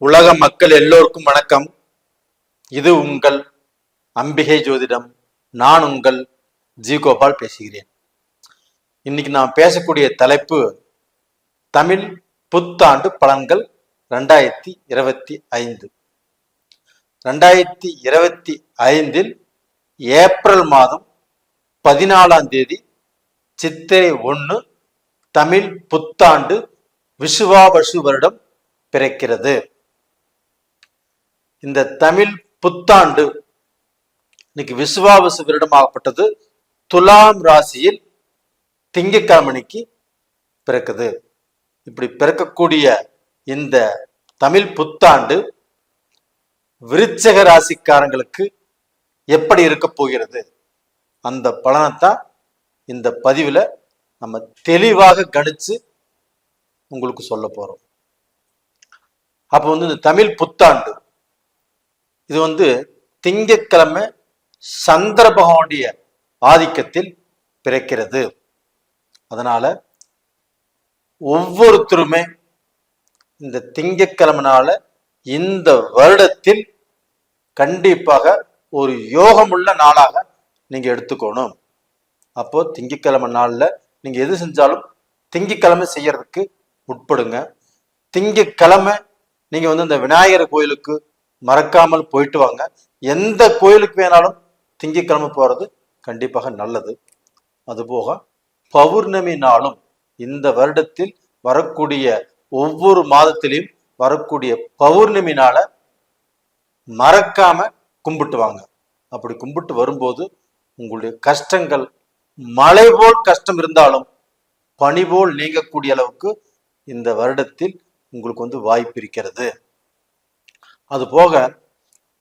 உலக மக்கள் எல்லோருக்கும் வணக்கம். இது உங்கள் அம்பிகை ஜோதிடம். நான் உங்கள் ஜிகோபால் பேசுகிறேன். இன்னைக்கு நான் பேசக்கூடிய தலைப்பு தமிழ் புத்தாண்டு பலன்கள் ரெண்டாயிரத்தி இருபத்தி ஐந்து. ரெண்டாயிரத்தி இருபத்தி ஐந்தில் ஏப்ரல் மாதம் பதினாலாம் தேதி சித்திரை ஒன்று தமிழ் புத்தாண்டு விசுவாபசு வருடம் பிறக்கிறது. இந்த தமிழ் புத்தாண்டு இன்னைக்கு விசுவாவசு வருடம் ஆகப்பட்டது துலாம் ராசியில் திங்கக்கிழமணிக்கு பிறக்குது. இப்படி பிறக்கக்கூடிய இந்த தமிழ் புத்தாண்டு விருச்சக ராசிக்காரங்களுக்கு எப்படி இருக்க போகிறது? அந்த பலனைத்தான் இந்த பதிவில் நம்ம தெளிவாக கணிச்சு உங்களுக்கு சொல்ல போறோம். அப்போ வந்து இந்த தமிழ் புத்தாண்டு இது வந்து திங்கட்கிழமை சந்திர பகவானுடைய ஆதிக்கத்தில் பிறக்கிறது. அதனால ஒவ்வொருத்தருமே இந்த திங்கட்கிழமைனால இந்த வருடத்தில் கண்டிப்பாக ஒரு யோகமுள்ள நாளாக நீங்க எடுத்துக்கணும். அப்போ திங்கக்கிழமை நாள்ல நீங்க எது செஞ்சாலும் திங்கக்கிழமை செய்யறதுக்கு உட்படுங்க. திங்கக்கிழமை நீங்க வந்து இந்த விநாயகர் கோயிலுக்கு மறக்காமல் போயிட்டு வாங்க. எந்த கோயிலுக்கு வேணாலும் திங்கக்கிழமை போறது கண்டிப்பாக நல்லது. அதுபோக பௌர்ணமி நாளும் இந்த வருடத்தில் வரக்கூடிய ஒவ்வொரு மாதத்திலையும் வரக்கூடிய பௌர்ணமி நாளை மறக்காம கும்பிட்டு வாங்க. அப்படி கும்பிட்டு வரும்போது உங்களுடைய கஷ்டங்கள் மழை போல் கஷ்டம் இருந்தாலும் பனி போல் நீங்கக்கூடிய அளவுக்கு இந்த வருடத்தில் உங்களுக்கு வந்து வாய்ப்பு இருக்கிறது. அது போக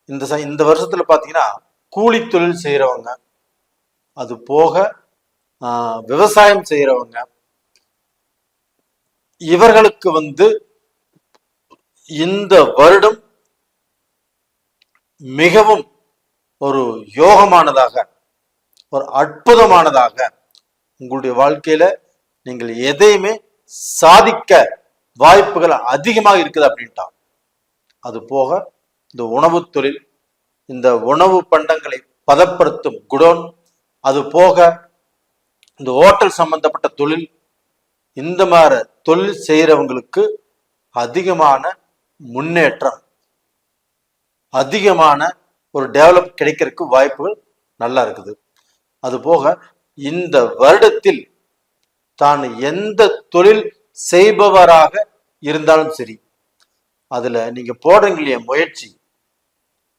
இந்த ச- இந்த வருஷத்துல பாத்தீங்கன்னா கூலி தொழில் செய்யறவங்க அது போக ஆஹ், விவசாயம் செய்யறவங்க இவர்களுக்கு வந்து இந்த வருடம் மிகவும் ஒரு யோகமானதாக ஒரு அற்புதமானதாக உங்களுடைய வாழ்க்கையில நீங்கள் எதையுமே சாதிக்க வாய்ப்புகள் அதிகமாக இருக்குது அப்படின்ட்டான். அது போக இந்த உணவு தொழில் இந்த உணவு பண்டங்களை பதப்படுத்தும் குடோன் அது போக இந்த ஹோட்டல் சம்பந்தப்பட்ட தொழில் இந்த மாதிரி தொழில் செய்யறவங்களுக்கு அதிகமான முன்னேற்றம் அதிகமான ஒரு டெவலப் கிடைக்கிறதுக்கு வாய்ப்புகள் நல்லா இருக்குது. அது போக இந்த வருடத்தில் தான் எந்த தொழில் செய்பவராக இருந்தாலும் சரி அதுல நீங்க போடுறீங்க இல்லையா முயற்சி?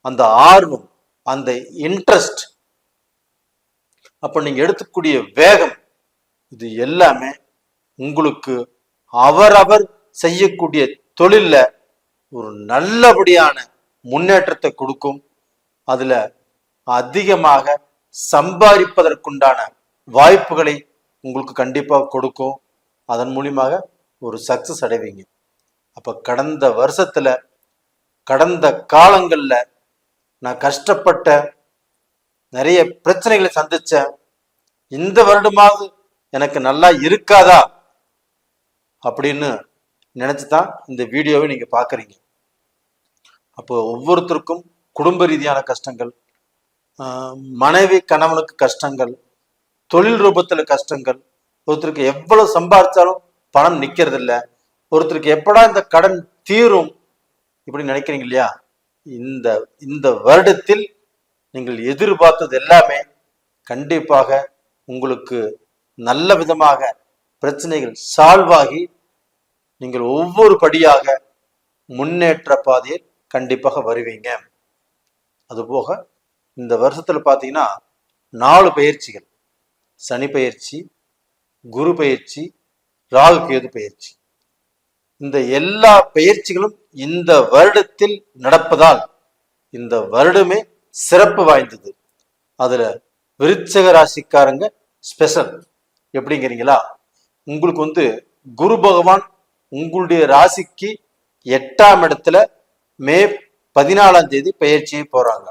அந்த ஆர்வம் அந்த இன்ட்ரெஸ்ட் அப்ப நீங்க எடுத்துக்கூடிய வேகம் இது எல்லாமே உங்களுக்கு அவரவர் செய்யக்கூடிய தொழில்ல ஒரு நல்லபடியான முன்னேற்றத்தை கொடுக்கும். அதுல அதிகமாக சம்பாதிப்பதற்குண்டான வாய்ப்புகளை உங்களுக்கு கண்டிப்பாக கொடுக்கும். அதன் மூலியமாக ஒரு சக்சஸ் அடைவீங்க. அப்ப கடந்த வருஷத்துல கடந்த காலங்கள்ல நான் கஷ்டப்பட்ட நிறைய பிரச்சனைகளை சந்திச்சேன் இந்த வருடமாவது எனக்கு நல்லா இருக்காதா அப்படின்னு நினைச்சுதான் இந்த வீடியோவை நீங்க பாக்குறீங்க. அப்போ ஒவ்வொருத்தருக்கும் குடும்ப ரீதியான கஷ்டங்கள் மனைவி கணவனுக்கு கஷ்டங்கள் தொழில் ரூபத்துல கஷ்டங்கள் ஒருத்தருக்கு எவ்வளவு சம்பாதிச்சாலும் பணம் நிக்கிறது ஒருத்தருக்கு எப்படா இந்த கடன் தீரும் இப்படி நினைக்கிறீங்க இல்லையா? இந்த இந்த வருடத்தில் நீங்கள் எதிர்பார்த்தது எல்லாமே கண்டிப்பாக உங்களுக்கு நல்ல விதமாக பிரச்சனைகள் சால்வ் ஆகி நீங்கள் ஒவ்வொரு படியாக முன்னேற்ற பாதையில் கண்டிப்பாக வருவீங்க. அதுபோக இந்த வருஷத்தில் பார்த்தீங்கன்னா நாலு பயிற்சிகள். சனி பயிற்சி குரு பயிற்சி ராகு கேது பயிற்சி. இந்த எல்லா பயிற்சிகளும் இந்த வருடத்தில் நடப்பதால் இந்த வருடமே சிறப்பு வாய்ந்தது. அதுல விருச்சக ராசிக்காரங்க ஸ்பெஷல் எப்படிங்கிறீங்களா? உங்களுக்கு வந்து குரு பகவான் உங்களுடைய ராசிக்கு எட்டாம் இடத்துல மே பதினாலாம் தேதி பயிற்சியை போறாங்க.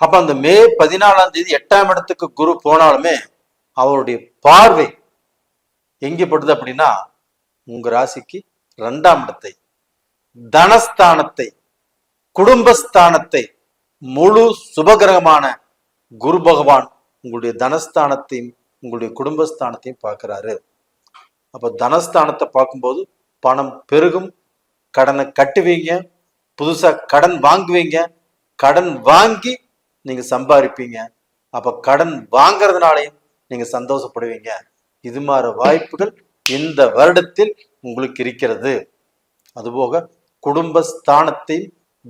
அப்ப அந்த மே பதினாலாம் தேதி எட்டாம் இடத்துக்கு குரு போனாலுமே அவருடைய பார்வை எங்கேப்படுது அப்படின்னா உங்க ராசிக்கு ரெண்டாம் இடத்தை தனஸ்தானத்தை குடும்பஸ்தானத்தை முழு சுபகிரகமான குரு பகவான் உங்களுடைய தனஸ்தானத்தையும் உங்களுடைய குடும்பஸ்தானத்தையும் பார்க்கிறாரு. அப்ப தனஸ்தானத்தை பார்க்கும்போது பணம் பெருகும் கடனை கட்டுவீங்க புதுசா கடன் வாங்குவீங்க கடன் வாங்கி நீங்க சம்பாதிப்பீங்க. அப்ப கடன் வாங்குறதுனாலையும் நீங்க சந்தோஷப்படுவீங்க. இது மாதிரி வாய்ப்புகள் இந்த வருடத்தில் உங்களுக்கு இருக்கிறது. அதுபோக குடும்பஸ்தானத்தை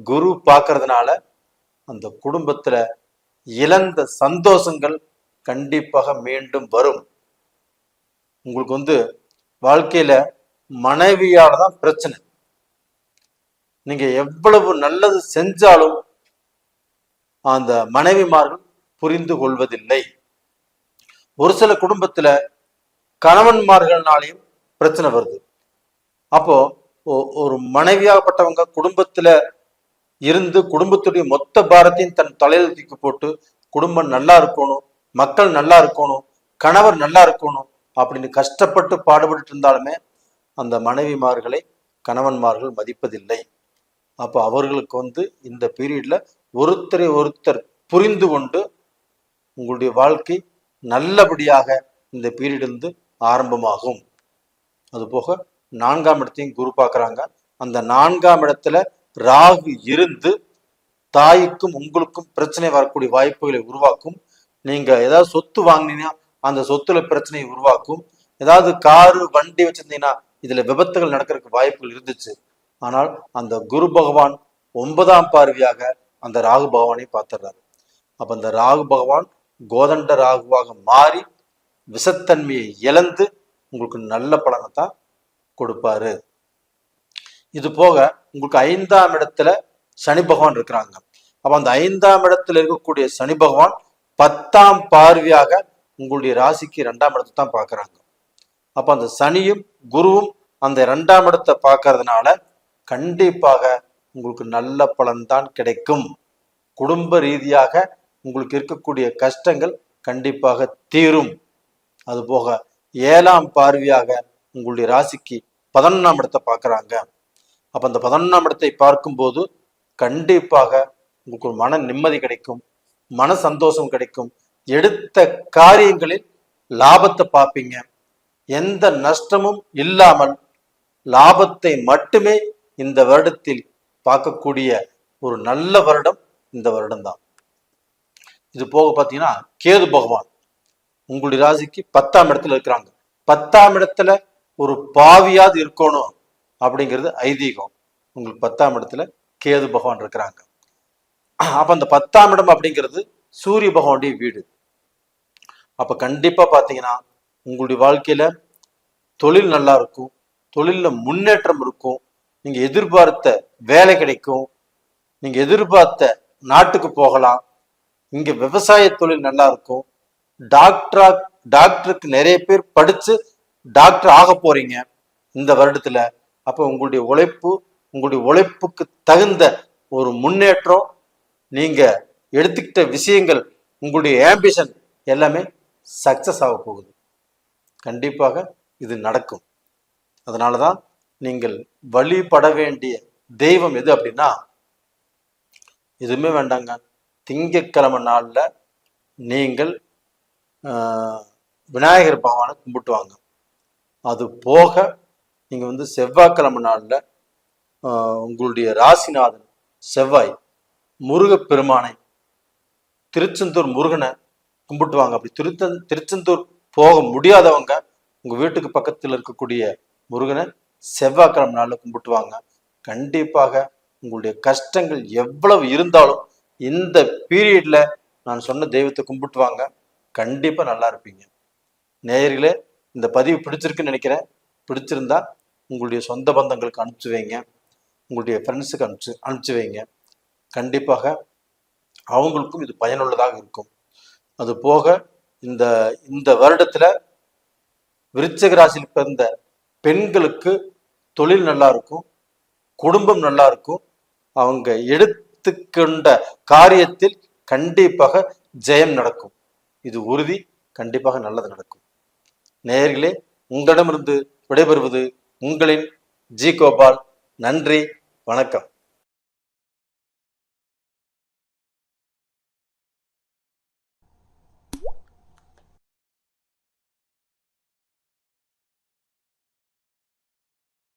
குரு பார்க்கறதுனால அந்த குடும்பத்துல இழந்த சந்தோஷங்கள் கண்டிப்பாக மீண்டும் வரும். உங்களுக்கு வந்து வாழ்க்கையில மனைவியால தான் பிரச்சனை. நீங்க எவ்வளவு நல்லது செஞ்சாலும் அந்த மனைவிமார்கள் புரிந்து கொள்வதில்லை. ஒரு சில குடும்பத்துல கணவன்மார்கள்னாலையும் பிரச்சனை வருது. அப்போ ஒ- ஒரு மனைவியாகப்பட்டவங்க குடும்பத்துல இருந்து குடும்பத்துடைய மொத்த பாரத்தையும் தன் தலையில் தூக்கி போட்டு குடும்பம் நல்லா இருக்கணும் மக்கள் நல்லா இருக்கணும் கணவர் நல்லா இருக்கணும் அப்படின்னு கஷ்டப்பட்டு பாடுபட்டு இருந்தாலுமே அந்த மனைவிமார்களை கணவன்மார்கள் மதிப்பதில்லை. அப்போ அவர்களுக்கு வந்து இந்த பீரியட்ல ஒருத்தரை ஒருத்தர் புரிந்து கொண்டு உங்களுடைய வாழ்க்கை நல்லபடியாக இந்த பீரியட் இருந்து ஆரம்பமாகும். அது போக நான்காம் இடத்தையும் குரு பார்க்குறாங்க. அந்த நான்காம் இடத்துல ராகு இருந்து தாய்க்கும் உங்களுக்கும் பிரச்சனை வரக்கூடிய வாய்ப்புகளை உருவாக்கும். நீங்க ஏதாவது சொத்து வாங்கினீங்கன்னா அந்த சொத்துல பிரச்சனையை உருவாக்கும். ஏதாவது காரு வண்டி வச்சிருந்தீங்கன்னா இதுல விபத்துகள் நடக்கிறதுக்கு வாய்ப்புகள் இருந்துச்சு. ஆனால் அந்த குரு பகவான் ஒன்பதாம் பார்வையாக அந்த ராகு பகவானை பார்த்துடுறாரு அப்ப அந்த ராகு பகவான் கோதண்ட ராகுவாக மாறி விஷத்தன்மையை இழந்து உங்களுக்கு நல்ல பலனை தான் கொடுப்பாரு. இது போக உங்களுக்கு ஐந்தாம் இடத்துல சனி பகவான் இருக்கிறாங்க. அப்ப அந்த ஐந்தாம் இடத்துல இருக்கக்கூடிய சனி பகவான் பத்தாம் பார்வையாக உங்களுடைய ராசிக்கு இரண்டாம் இடத்தை தான் பார்க்குறாங்க. அப்ப அந்த சனியும் குருவும் அந்த இரண்டாம் இடத்தை பார்க்கறதுனால கண்டிப்பாக உங்களுக்கு நல்ல பலன்தான் கிடைக்கும். குடும்ப ரீதியாக உங்களுக்கு இருக்கக்கூடிய கஷ்டங்கள் கண்டிப்பாக தீரும். அதுபோக ஏழாம் பார்வையாக உங்களுடைய ராசிக்கு பதினொன்றாம் இடத்தை பார்க்கறாங்க. அப்ப அந்த பதினொன்றாம் இடத்தை பார்க்கும்போது கண்டிப்பாக உங்களுக்கு ஒரு மன நிம்மதி கிடைக்கும் மன சந்தோஷம் கிடைக்கும். எடுத்த காரியங்களில் லாபத்தை பார்ப்பீங்க. எந்த நஷ்டமும் இல்லாமல் லாபத்தை மட்டுமே இந்த வருடத்தில் பார்க்கக்கூடிய ஒரு நல்ல வருடம் இந்த வருடம் தான் இது போக பார்த்தீங்கன்னா கேது பகவான். உங்களுடைய ராசிக்கு பத்தாம் இடத்துல இருக்கிறாங்க. பத்தாம் இடத்துல ஒரு பாவியாவது இருக்கணும் அப்படிங்கிறது ஐதீகம். உங்களுக்கு பத்தாம் இடத்துல கேது பகவான் இருக்கிறாங்க. அப்ப அந்த பத்தாம் இடம் அப்படிங்கிறது சூரிய பகவானுடைய வீடு. அப்ப கண்டிப்பா பாத்தீங்கன்னா உங்களுடைய வாழ்க்கையில தொழில் நல்லா இருக்கும். தொழில்ல முன்னேற்றம் இருக்கும். நீங்க எதிர்பார்த்த வேலை கிடைக்கும். நீங்க எதிர்பார்த்த நாட்டுக்கு போகலாம். இங்க விவசாய தொழில் நல்லா இருக்கும். டாக்டரா டாக்டருக்கு நிறைய பேர் படிச்சு டாக்டர் ஆக போறீங்க இந்த வருடத்துல. அப்ப உங்களுடைய உழைப்பு உங்களுடைய உழைப்புக்கு தகுந்த ஒரு முன்னேற்றம் நீங்க எடுத்துக்கிட்ட விஷயங்கள் உங்களுடைய ஆம்பிஷன் எல்லாமே சக்சஸ் ஆக போகுது. கண்டிப்பாக இது நடக்கும். அதனாலதான் நீங்கள் வழிபட வேண்டிய தெய்வம் எது அப்படின்னா எதுவுமே வேண்டாங்க. திங்கக்கிழமை நாளில் நீங்கள் விநாயகர் பகவானை கும்பிட்டுவாங்க. அது போக நீங்கள் வந்து செவ்வாய்க்கிழமை நாளில் உங்களுடைய ராசிநாதன் செவ்வாய் முருகப்பெருமானை திருச்செந்தூர் முருகனை கும்பிட்டுவாங்க. அப்படி திருத்த திருச்செந்தூர் போக முடியாதவங்க உங்கள் வீட்டுக்கு பக்கத்தில் இருக்கக்கூடிய முருகனை செவ்வாய்க்கிழமை நாளில் கும்பிட்டுவாங்க. கண்டிப்பாக உங்களுடைய கஷ்டங்கள் எவ்வளவு இருந்தாலும் இந்த பீரியடில் நான் சொன்ன தெய்வத்தை கும்பிட்டுவாங்க. கண்டிப்பாக கண்டிப்பா நல்லா இருப்பீங்க. நேயர்களே இந்த பதிவு பிடிச்சிருக்குன்னு நினைக்கிறேன். பிடிச்சிருந்தா உங்களுடைய சொந்த பந்தங்களுக்கு அனுப்பிச்சு வைங்க. உங்களுடைய ஃப்ரெண்ட்ஸுக்கு அனுப்பிச்சு அனுப்பிச்சு வைங்க. கண்டிப்பாக அவங்களுக்கும் இது பயனுள்ளதாக இருக்கும். அது போக இந்த இந்த வருடத்தில் விருச்சிக ராசியில் பிறந்த பெண்களுக்கு தொழில் நல்லா இருக்கும். குடும்பம் நல்லா இருக்கும். அவங்க எடுத்துக்கொண்ட காரியத்தில் கண்டிப்பாக ஜெயம் நடக்கும். இது உறுதி கண்டிப்பாக நல்லது நடக்கும். நேயர்களே உங்களிடமிருந்து விடைபெறுவது உங்களின் ஜி கோபால். நன்றி வணக்கம்.